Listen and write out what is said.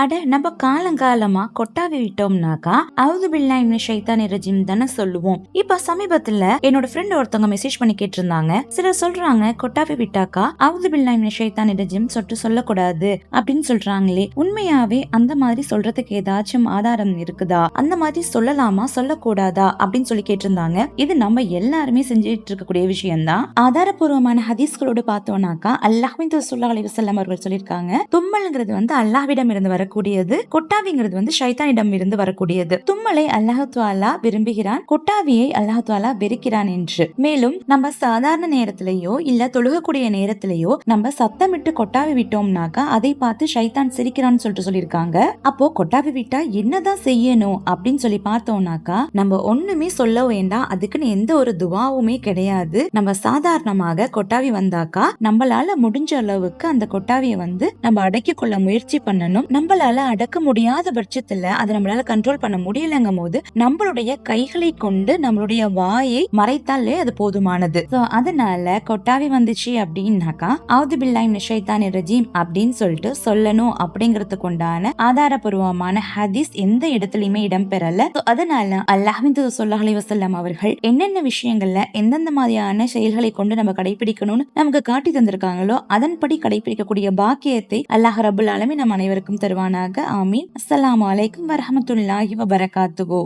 அட நம்ம காலங்காலமா கொட்டாவி விட்டோம்னாக்கா அவுது பில்லாயின் ஷைத்தான் ரஜிம் தானே சொல்லுவோம். இப்ப சமீபத்துல என்னோட ஃப்ரெண்ட் ஒருத்தவங்க மெசேஜ் பண்ணி கேட்டிருந்தாங்க. சிலர் சொல்றாங்க கொட்டாவி விட்டாக்கா அவுது பில்லாயின் ஷைத்தான் ரஜிம் சொட்டு சொல்லக்கூடாது அப்படின்னு சொல்றாங்களே. உண்மையாவே அந்த மாதிரி சொல்றதுக்கு ஏதாச்சும் ஆதாரம் இருக்குதா? அந்த மாதிரி சொல்லலாமா? சொல்லக்கூடாதா? அப்படின்னு சொல்லி கேட்டிருந்தாங்க. இது நம்ம எல்லாருமே செஞ்சுட்டு இருக்கக்கூடிய விஷயம்தான். ஆதாரபூர்வமான ஹதீஸ்களோடு பார்த்தோம்னாக்கா அல்லாஹின் சுல்லா அலி வசல்லம் அவர்கள் சொல்லியிருக்காங்க தும்மல்ங்கிறது வந்து அல்லாஹ்விடம் இருந்து வரக்கூடியது. கொட்டாவிங்கிறது வந்து ஷைத்தானிடம் இருந்து வரக்கூடியது. தும்மலை அல்லாஹாலா விரும்புகிறான். கொட்டாவியை அல்லாஹாலா வெறுக்கிறான் என்று. மேலும் நம்ம சாதாரண நேரத்திலேயோ இல்ல தொழுகக்கூடிய நேரத்திலேயோ நம்ம சத்தமிட்டு கொட்டாவி விட்டோம்னாக்கா அதை பார்த்து ஷைத்தான் சிரிக்கிறான்னு சொல்லிட்டு சொல்லியிருக்காங்க. அப்போ கொட்டாவி விட்டா என்னதான் செய்யணும் அப்படின்னு சொல்லி பார்த்தோம்னாக்கா நம்ம ஒண்ணுமே சொல்ல வேண்டாம். அதுக்குன்னு எந்த ஒரு துவாவுமே கிடையாது. நம்ம சாதாரணமாக கொட்டாவி வந்தாக்கா நம்மளால முடிஞ்ச அளவுக்கு அந்த கொட்டாவியை வந்து நம்ம அடக்கி கொள்ள முயற்சி பண்ணணும். நம்மளால அடக்க முடியாத பட்சத்துல அதை நம்மளால கண்ட்ரோல் பண்ண முடியலங்கும் போது நம்மளுடைய கைகளை கொண்டு நம்மளுடைய வாயை மறைத்தாலே அது போதுமானது. அதனால கொட்டாவி வந்துச்சு அப்படின்னாக்கா ஆவது பில்லாய் நிஷைத்தான் ரஜீம் அப்படின்னு சொல்லிட்டு சொல்லணும் அப்படிங்கறதுக்கு உண்டான ஆதாரபூர்வமான ஹதீஸ் எந்த இடத்துலயுமே இடம்பெறல. அதனால அல்லாஹின் சொல்லாஹலி வசல்லாம் அவர்கள் என்னென்ன விஷயங்கள்ல எந்தெந்த மாதிரியான செயல்களை கொண்டு நம்ம கடைபிடிக்கணும்னு நமக்கு காட்டி தந்திருக்காங்களோ அதன்படி கடைபிடிக்கக்கூடிய பாக்கியத்தை அல்லாஹ் ரபுல் ஆலமீன் நம் அனைவருக்கும் தருவானாக. ஆமீன். அஸ்லாம் அலைக்கும் வரமத்துல்லாஹி வபரகாத்துகோ